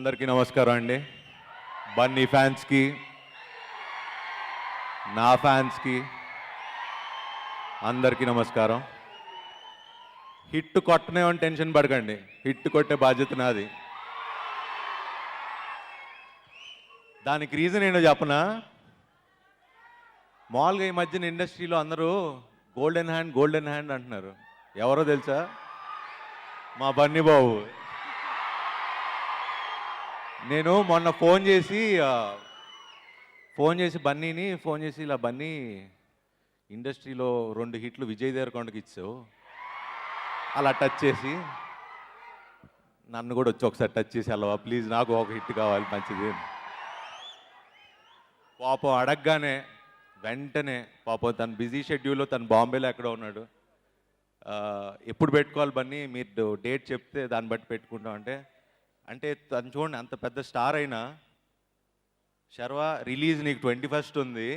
అందరికీ నమస్కారం అండి. బన్నీ ఫ్యాన్స్కి నా ఫ్యాన్స్కి అందరికీ నమస్కారం. హిట్ కొట్టనేమని టెన్షన్ పడకండి. హిట్ కొట్టే బాధ్యత నాది. దానికి రీజన్ ఏంటో చెప్పనా? మామూలుగా ఈ మధ్యన ఇండస్ట్రీలో అందరూ గోల్డెన్ హ్యాండ్ గోల్డెన్ హ్యాండ్ అంటున్నారు. ఎవరో తెలుసా? మా బన్నీ బాబు నేను మొన్న ఫోన్ చేసి ఫోన్ చేసి బన్నీని ఫోన్ చేసి ఇలా బన్నీ ఇండస్ట్రీలో రెండు హిట్లు విజయ్ దేవరకొండకి ఇచ్చావు. అలా టచ్ చేసి నన్ను కూడా వచ్చి ఒకసారి టచ్ చేసి వెళ్ళవా ప్లీజ్ నాకు ఒక హిట్ కావాలి మంచిది పాపం అడగగానే వెంటనే పాపం తన బిజీ షెడ్యూల్లో తను బాంబేలో ఎక్కడ ఉన్నాడు. ఎప్పుడు పెట్టుకోవాలి బన్నీ? మీరు డేట్ చెప్తే దాన్ని బట్టి పెట్టుకుంటాం అంటే అంటే తను చూడండి అంత పెద్ద స్టార్ అయినా. శర్వా రిలీజ్ నీకు ట్వంటీ ఫస్ట్ ఉంది.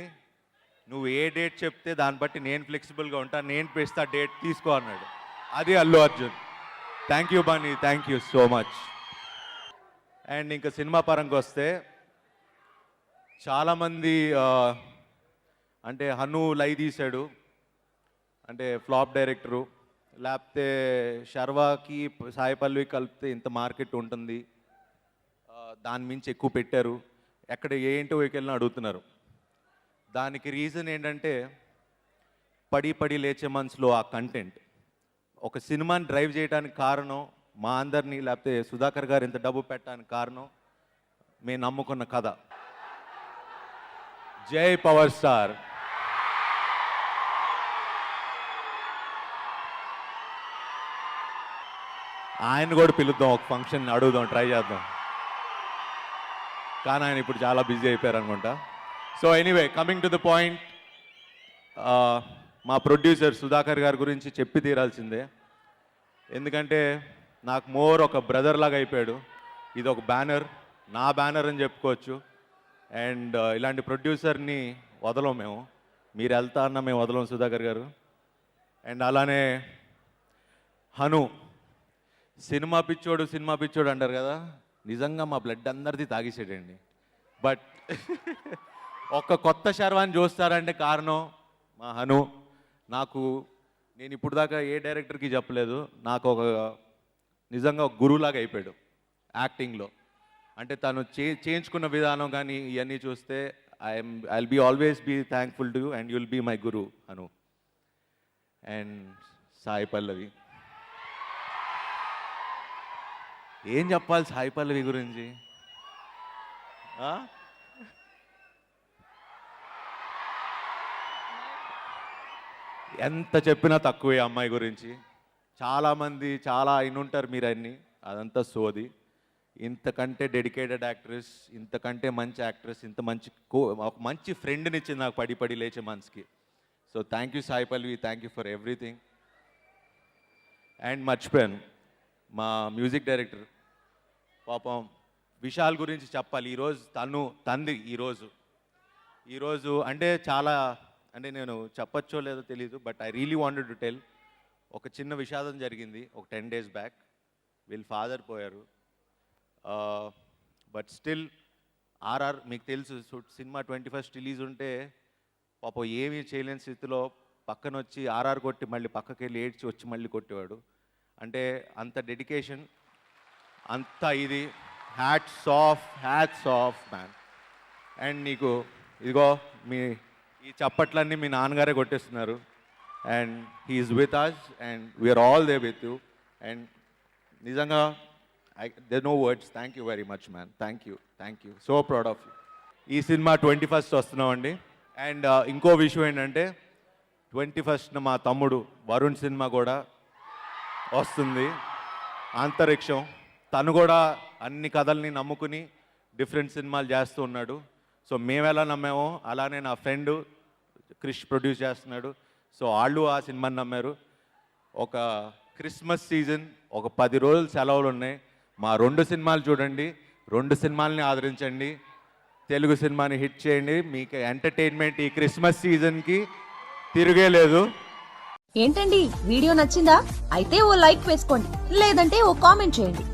నువ్వు ఏ డేట్ చెప్తే దాన్ని బట్టి నేను ఫ్లెక్సిబుల్గా ఉంటా నేను పెస్తా డేట్ తీసుకో అన్నాడు. అది Allu Arjun. Thank you Bunny thank you so much and ఇంకా సినిమా పరంగా వస్తే చాలామంది అంటే హను లై తీశాడు. అంటే ఫ్లాప్ డైరెక్టరు. లేకపోతే షర్వాకి సాయి పల్లవి కలిపితే ఇంత మార్కెట్ ఉంటుంది. దాని మించి ఎక్కువ పెట్టారు. ఎక్కడ ఏంటో ఇంటర్వ్యూకి వెళ్ళినా అడుగుతున్నారు. దానికి రీజన్ ఏంటంటే పడి పడి లేచే మనసులో ఆ కంటెంట్. ఒక సినిమాని డ్రైవ్ చేయడానికి కారణం మా అందరినీ లేకపోతే సుధాకర్ గారు ఇంత డబ్బు పెట్టడానికి కారణం మేము నమ్ముకున్న కథ. జై పవర్ స్టార్. ఆయన కూడా పిలుద్దాం ఒక ఫంక్షన్ అడుగుదాం ట్రై చేద్దాం. కానీ ఆయన ఇప్పుడు చాలా బిజీ అయిపోయారు అనుకుంటా so anyway coming to the point మా ప్రొడ్యూసర్ సుధాకర్ గారి గురించి చెప్పి తీరాల్సిందే. ఎందుకంటే నాకు మోర్ ఒక బ్రదర్ లాగా అయిపోయాడు. ఇది ఒక బ్యానర్ నా బ్యానర్ అని చెప్పుకోవచ్చు. అండ్ ఇలాంటి ప్రొడ్యూసర్ని వదలం మేము. మీరు వెళ్తా అన్న మేము వదలం సుధాకర్ గారు. అండ్ అలానే హను సినిమా పిచ్చోడు సినిమా పిచ్చోడు అంటారు కదా? నిజంగా మా బ్లడ్ అందరిది తాగేసేటండి. బట్ ఒక్క కొత్త శర్వాన్ని చూస్తారంటే కారణం మా హను. నాకు నేను ఇప్పుడు దాకా ఏ డైరెక్టర్కి చెప్పలేదు. నాకు ఒక నిజంగా ఒక గురువులాగా అయిపోయాడు యాక్టింగ్లో అంటే తను చే చేయించుకున్న విధానం కానీ ఇవన్నీ చూస్తే I'm I be always be thankful to and you'll be my guru Anu and Sai Pallavi. ఏం చెప్పాలి సాయి పల్లవి గురించి? ఎంత చెప్పినా తక్కువే అమ్మాయి గురించి. చాలామంది చాలా అయినుంటారు మీరు అన్ని. అదంతా సోది. ఇంతకంటే డెడికేటెడ్ యాక్ట్రెస్ ఇంతకంటే మంచి యాక్ట్రెస్ ఇంత మంచి కో ఒక మంచి ఫ్రెండ్ని ఇచ్చింది నాకు పడి పడి లేచే మనసుకి. So thank you Sai Pallavi thank you for everything and మర్చిపోయాను. మా మ్యూజిక్ డైరెక్టర్ పాపం విశాల్ గురించి చెప్పాలి. ఈరోజు తను తంది ఈరోజు ఈరోజు అంటే చాలా అంటే నేను చెప్పచ్చో లేదో తెలియదు but I really wanted to tell ఒక చిన్న విషాదం జరిగింది ఒక టెన్ డేస్ బ్యాక్. వీళ్ళ ఫాదర్ పోయారు. బట్ స్టిల్ ఆర్ఆర్ మీకు తెలుసు సినిమా ట్వంటీ ఫస్ట్ రిలీజ్ ఉంటే పాపం ఏమీ చేయలేని స్థితిలో పక్కన వచ్చి ఆర్ఆర్ కొట్టి మళ్ళీ పక్కకి వెళ్ళి ఏడ్చి వచ్చి మళ్ళీ కొట్టేవాడు. అంటే అంత డెడికేషన్ అంత ఇది. Hats off hats off man and నీకు ఇదిగో మీ ఈ చప్పట్లన్నీ మీ నాన్నగారే కొట్టేస్తున్నారు. And he's with us and we're all there with you and నిజంగా I the no words thank you very much man thank you thank you so proud of you ఈ సినిమా ట్వంటీ ఫస్ట్ వస్తున్నామండి and ఇంకో విషయం ఏంటంటే twenty ఫస్ట్న మా తమ్ముడు Varun cinema కూడా వస్తుంది. అంతరిక్షం. తను కూడా అన్ని కథల్ని నమ్ముకుని డిఫరెంట్ సినిమాలు చేస్తూ ఉన్నాడు. సో మేము ఎలా నమ్మామో అలానే నా ఫ్రెండ్ క్రిష్ ప్రొడ్యూస్ చేస్తున్నాడు. సో వాళ్ళు ఆ సినిమాని నమ్మారు. ఒక క్రిస్మస్ సీజన్ ఒక పది రోజులు సెలవులు ఉన్నాయి. మా రెండు సినిమాలు చూడండి. రెండు సినిమాలని ఆదరించండి. తెలుగు సినిమాని హిట్ చేయండి. మీకు ఎంటర్టైన్మెంట్ ఈ క్రిస్మస్ సీజన్కి తిరిగే లేదు. ఏంటండి? వీడియో నచ్చిందా? అయితే ఓ లైక్ వేసుకోండి. లేదంటే ఓ కామెంట్ చేయండి.